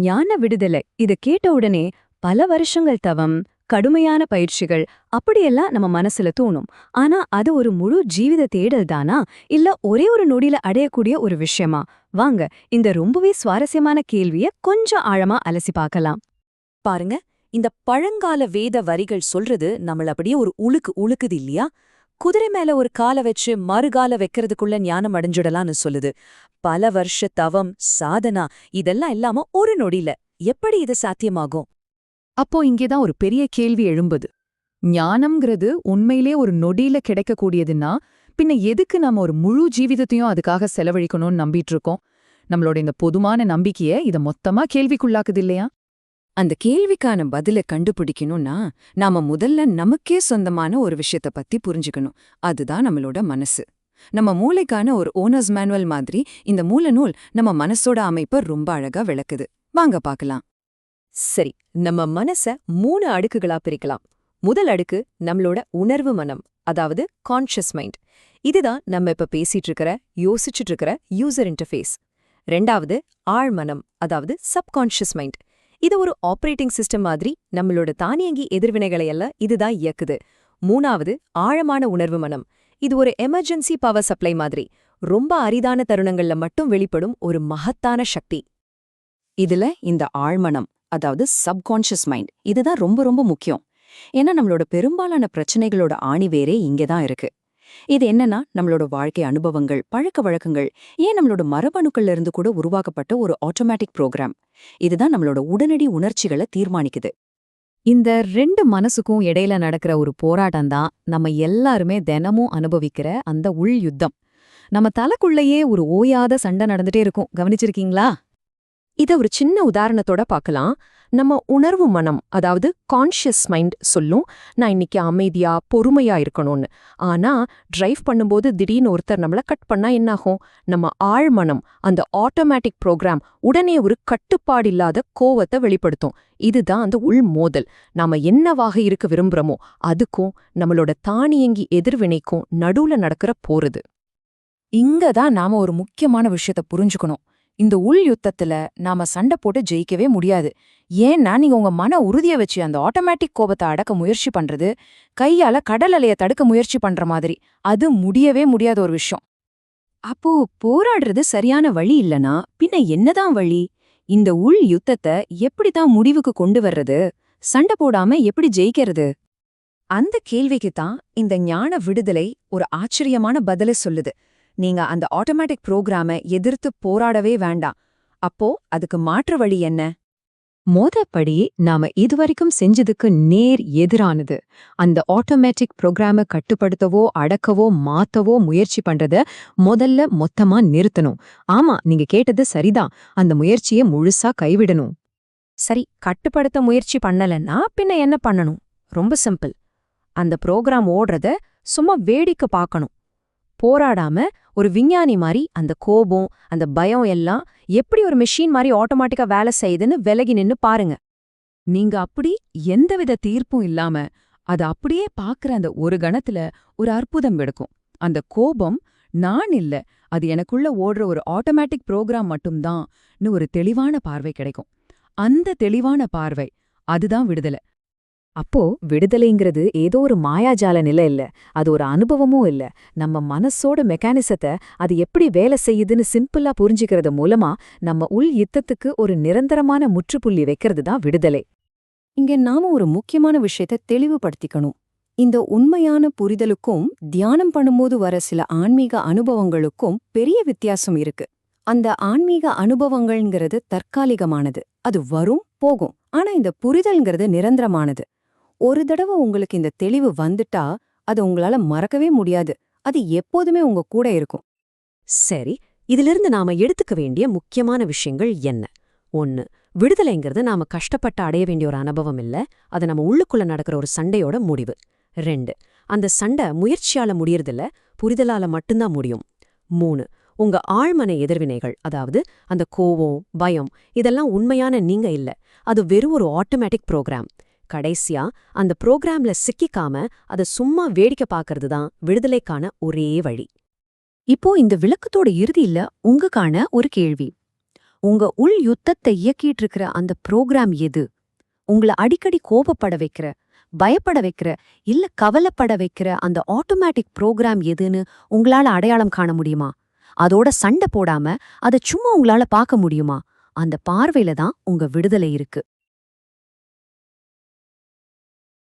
ஞான விடுதலை. இத கேட்ட உடனே பல வருஷங்கள் தவம் கடுமையான பயிற்சிகள் அப்படியெல்லாம் நம்ம மனசுல தோணும். ஆனா அது ஒரு முழு ஜீவித தேடல் தானா? இல்ல ஒரே ஒரு நொடியில அடையக்கூடிய ஒரு விஷயமா? வாங்க இந்த ரொம்பவே சுவாரஸ்யமான கேள்விய கொஞ்சம் ஆழமா அலசி பார்க்கலாம். பாருங்க இந்த பழங்கால வேத வரிகள் சொல்றது நம்மள அப்படியே ஒரு உழுக்கு உழுக்குது இல்லையா? குதிரை மேல ஒரு காலை வச்சு மறுகால வைக்கிறதுக்குள்ள ஞானம் அடைஞ்சிடலாம்னு சொல்லுது. பல வருஷ தவம் சாதனா இதெல்லாம் இல்லாம ஒரு நொடியில. எப்படி இது சாத்தியமாகும்? அப்போ இங்கேதான் ஒரு பெரிய கேள்வி எழும்புது. ஞானம்ங்கிறது உண்மையிலே ஒரு நொடியில கிடைக்கக்கூடியதுன்னா பின்ன எதுக்கு நம்ம ஒரு முழு ஜீவிதத்தையும் அதுக்காக செலவழிக்கணும்னு நம்பிட்டு இருக்கோம்? நம்மளோட இந்த பொதுமான நம்பிக்கைய இத மொத்தமா கேள்விக்குள்ளாக்குது இல்லையா? அந்த கேள்விக்கான பதில கண்டுபிடிக்கணும்னா நாம முதல்ல நமக்கே சொந்தமான ஒரு விஷயத்த பத்தி புரிஞ்சுக்கணும். அதுதான் நம்மளோட மனசு. நம்ம மூளைக்கான ஒரு ஓனர்ஸ் மேனுவல் மாதிரி இந்த மூலநூல் நம்ம மனசோட அமைப்ப ரொம்ப அழகா விளக்குது. வாங்க பார்க்கலாம். சரி நம்ம மனச மூணு அடுக்குகளா பிரிக்கலாம். முதல் அடுக்கு நம்மளோட உணர்வு மனம் அதாவது கான்ஷியஸ் மைண்ட் இதுதான் நம்ம இப்ப பேசிட்டு இருக்கிற யோசிச்சுட்டு இருக்கிற யூசர் இன்டர்ஃபேஸ் ரெண்டாவது ஆழ்மனம் அதாவது சப்கான்ஷியஸ் மைண்ட் இது ஒரு ஆப்ரேட்டிங் சிஸ்டம் மாதிரி நம்மளோட தானியங்கி எதிர்வினைகளை எல்லாம் இதுதான் இயக்குது. மூணாவது ஆழமான உணர்வு மனம். இது ஒரு எமர்ஜென்சி பவர் சப்ளை மாதிரி. ரொம்ப அரிதான தருணங்கள்ல மட்டும் வெளிப்படும் ஒரு மகத்தான சக்தி. இதுல இந்த ஆழ்மனம் அதாவது சப்கான்ஷியஸ் மைண்ட் இதுதான் ரொம்ப ரொம்ப முக்கியம். ஏன்னா நம்மளோட பெரும்பாலான பிரச்சனைகளோட ஆணிவேரே இங்கே தான் இருக்கு. இது என்னன்னா நம்மளோட வாழ்க்கை அனுபவங்கள் பழக்க வழக்கங்கள் ஏன் நம்மளோட மரபணுக்கள்ல இருந்து கூட உருவாக்கப்பட்ட ஒரு ஆட்டோமேட்டிக் ப்ரோக்ராம் இதுதான் நம்மளோட உடனடி உணர்ச்சிகளை தீர்மானிக்குது. இந்த ரெண்டு மனசுக்கும் இடையில நடக்கிற ஒரு போராட்டம் தான் நம்ம எல்லாருமே தினமும் அனுபவிக்கிற அந்த உள் யுத்தம். நம்ம தலைக்குள்ளேயே ஒரு ஓயாத சண்டை நடந்துட்டே இருக்கும். கவனிச்சிருக்கீங்களா? இத ஒரு சின்ன உதாரணத்தோட பார்க்கலாம் நம்ம உணர்வு மனம் அதாவது கான்ஷியஸ் மைண்ட் சொல்லும் நான் இன்னைக்கு அமைதியா பொறுமையா இருக்கணும்னு. ஆனா டிரைவ் பண்ணும்போது திடீர்னு ஒருத்தர் நம்மள கட் பண்ணா என்னாகும்? நம்ம ஆழ்மனம் அந்த ஆட்டோமேட்டிக் ப்ரோக்ராம் உடனே ஒரு கட்டுப்பாடு இல்லாத கோவத்தை வெளிப்படுத்தும். இதுதான் அந்த உள் மோதல். நாம என்னவாக இருக்க விரும்புறோமோ அதுக்கும் நம்மளோட தானியங்கி எதிர்வினைக்கும் நடுவுல நடக்கிற போறது. இங்க தான் நாம ஒரு முக்கியமான விஷயத்த புரிஞ்சுக்கணும். இந்த உள் யுத்தத்துல நாம சண்டை போட்டு ஜெயிக்கவே முடியாது. ஏன்னா நீங்க உங்க மன உறுதிய வச்சு அந்த ஆட்டோமேட்டிக் கோபத்தை அடக்க முயற்சி பண்றது கையால கடல் அலைய தடுக்க முயற்சி பண்ற மாதிரி. அது முடியவே முடியாத ஒரு விஷயம். அப்போ போராடுறது சரியான வழி இல்லனா பின்ன என்னதான் வழி? இந்த உள் யுத்தத்தை எப்படிதான் முடிவுக்கு கொண்டு வர்றது? சண்டை போடாம எப்படி ஜெயிக்கிறது? அந்த கேள்விக்கு தான் இந்த ஞான விடுதலை ஒரு ஆச்சரியமான பதில சொல்லுது. நீங்க அந்த ஆட்டோமேட்டிக் ப்ரோக்ராம எதிர்த்து போராடவே வேண்டாம். அப்போ அதுக்கு மாற்று வழி என்ன? மோதப்படி நாம இதுவரைக்கும் செஞ்சதுக்கு நேர் எதிரானது. அந்த ஆட்டோமேட்டிக் ப்ரோக்ராம கட்டுப்படுத்தவோ அடக்கவோ மாத்தவோ முயற்சி பண்றத முதல்ல மொத்தமா நிறுத்தணும். ஆமா நீங்க கேட்டது சரிதான். அந்த முயற்சியை முழுசா கைவிடணும். சரி கட்டுப்படுத்த முயற்சி பண்ணலன்னா பின்ன என்ன பண்ணணும்? ரொம்ப சிம்பிள். அந்த ப்ரோக்ராம் ஓடுறத சும்மா வேடிக்கை பார்க்கணும். போராடாம ஒரு விஞ்ஞானி மாதிரி அந்த கோபம் அந்த பயம் எல்லாம் எப்படி ஒரு மெஷின் மாதிரி ஆட்டோமேட்டிக்கா வேலை செய்யுதுன்னு விலகி நின்னு பாருங்க. நீங்க அப்படி எந்தவித தீர்ப்பும் இல்லாம அத அப்படியே பாக்குற அந்த ஒரு கணத்துல ஒரு அற்புதம் எடுக்கும். அந்த கோபம் நான் இல்ல அது எனக்குள்ள ஓடுற ஒரு ஆட்டோமேட்டிக் ப்ரோக்ராம் மட்டும்தான்னு ஒரு தெளிவான பார்வை கிடைக்கும். அந்த தெளிவான பார்வை அதுதான் விடுதலை. அப்போ விடுதலைங்கிறது ஏதோ ஒரு மாயாஜால நிலை இல்ல. அது ஒரு அனுபவமும் இல்ல. நம்ம மனசோட மெக்கானிசத்தை அது எப்படி வேலை செய்யுதுன்னு சிம்பிளா புரிஞ்சுக்கிறது மூலமா நம்ம உள் யுத்தத்துக்கு ஒரு நிரந்தரமான முற்றுப்புள்ளி வைக்கிறது தான் விடுதலை. இங்க நாம ஒரு முக்கியமான விஷயத்த தெளிவுபடுத்திக்கணும். இந்த உண்மையான புரிதலுக்கும் தியானம் பண்ணும்போது வர சில ஆன்மீக அனுபவங்களுக்கும் பெரிய வித்தியாசம் இருக்கு. அந்த ஆன்மீக அனுபவங்கள்ங்கிறது தற்காலிகமானது. அது வரும் போகும். ஆனா இந்த புரிதல்ங்கிறது நிரந்தரமானது. ஒரு தடவை உங்களுக்கு இந்த தெளிவு வந்துட்டா அது உங்களால மறக்கவே முடியாது. அது எப்போதுமே உங்க கூட இருக்கும். சரி இதிலிருந்து நாம எடுத்துக்க வேண்டிய முக்கியமான விஷயங்கள் என்ன? ஒன்னு விடுதலைங்கிறது நாம கஷ்டப்பட்டு அடைய வேண்டிய ஒரு அனுபவம் இல்ல. அது நம்ம உள்ளுக்குள்ள நடக்கிற ஒரு சண்டையோட முடிவு. ரெண்டு அந்த சண்டை முயற்சியால முடியறதில்ல புரிதலால மட்டும்தான் முடியும். மூணு உங்க ஆழ்மன எதிர்வினைகள் அதாவது அந்த கோவம் பயம் இதெல்லாம் உண்மையான நீங்க இல்ல. அது வெறும் ஒரு ஆட்டோமேட்டிக் ப்ரோக்ராம் கடைசியா அந்த புரோகிராம்ல சிக்கிக்காம அதை சும்மா வேடிக்கை பார்க்கறது தான் விடுதலைக்கான ஒரே வழி. இப்போ இந்த விளக்கத்தோட இறுதியில உங்களுக்கான ஒரு கேள்வி. உங்க உள் யுத்தத்தை இயக்கிட்டு இருக்கிற அந்த புரோகிராம் எது? உங்கள அடிக்கடி கோபப்பட வைக்கிற பயப்பட வைக்கிற இல்ல கவலைப்பட வைக்கிற அந்த ஆட்டோமேட்டிக் புரோகிராம் எதுன்னு உங்களால அடையாளம் காண முடியுமா? அதோட சண்டை போடாம அதை சும்மா உங்களால பார்க்க முடியுமா? அந்த பார்வையில தான் உங்க விடுதலை இருக்கு.